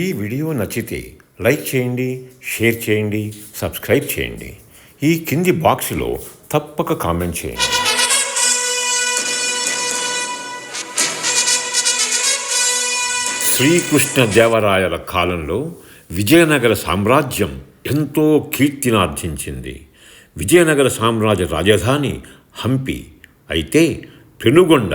ఈ వీడియో నచ్చితే లైక్ చేయండి షేర్ చేయండి సబ్స్క్రైబ్ చేయండి. ఈ కింది బాక్స్లో తప్పక కామెంట్ చేయండి. శ్రీకృష్ణ దేవరాయల కాలంలో విజయనగర సామ్రాజ్యం ఎంతో కీర్తినార్జించింది. విజయనగర సామ్రాజ్య రాజధాని హంపి అయితే పెనుగొండ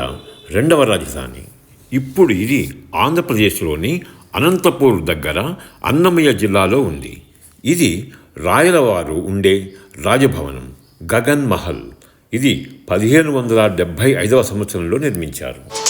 రెండవ రాజధాని. ఇప్పుడు ఇది ఆంధ్రప్రదేశ్లోని అనంతపూర్ దగ్గర అన్నమయ్య జిల్లాలో ఉంది. ఇది రాయలవారు ఉండే రాజభవనం గగన్ మహల్. ఇది పదిహేను వందల డెబ్భై ఐదవ సంవత్సరంలో నిర్మించారు.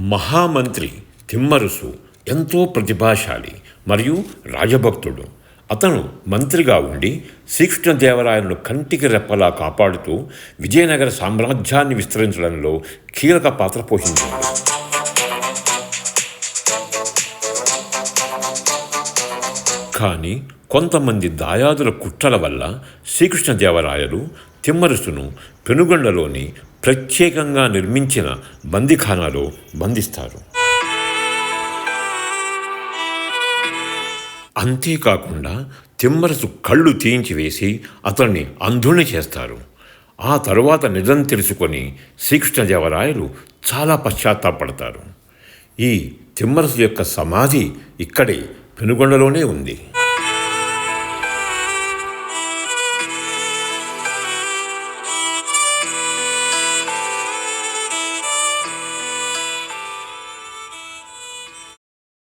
మహామంత్రి తిమ్మరుసు ఎంతో ప్రతిభాశాలి మరియు రాజభక్తుడు. అతను మంత్రిగా ఉండి శ్రీకృష్ణదేవరాయలను కంటికి రెప్పలా కాపాడుతూ విజయనగర సామ్రాజ్యాన్ని విస్తరించడంలో కీలక పాత్ర పోషించాడు కానీ కొంతమంది దాయాదుల కుట్రల వల్ల శ్రీకృష్ణదేవరాయలు తిమ్మరుసును పెనుగొండలోని ప్రత్యేకంగా నిర్మించిన బందిఖానాలో బంధిస్తారు. అంతేకాకుండా తిమ్మరసు కళ్ళు తీయించి వేసి అతన్ని అంధుణ్ణి చేస్తారు. ఆ తరువాత నిజం తెలుసుకొని శ్రీకృష్ణదేవరాయలు చాలా పశ్చాత్తాపడతారు. ఈ తిమ్మరసు యొక్క సమాధి ఇక్కడే పెనుగొండలోనే ఉంది.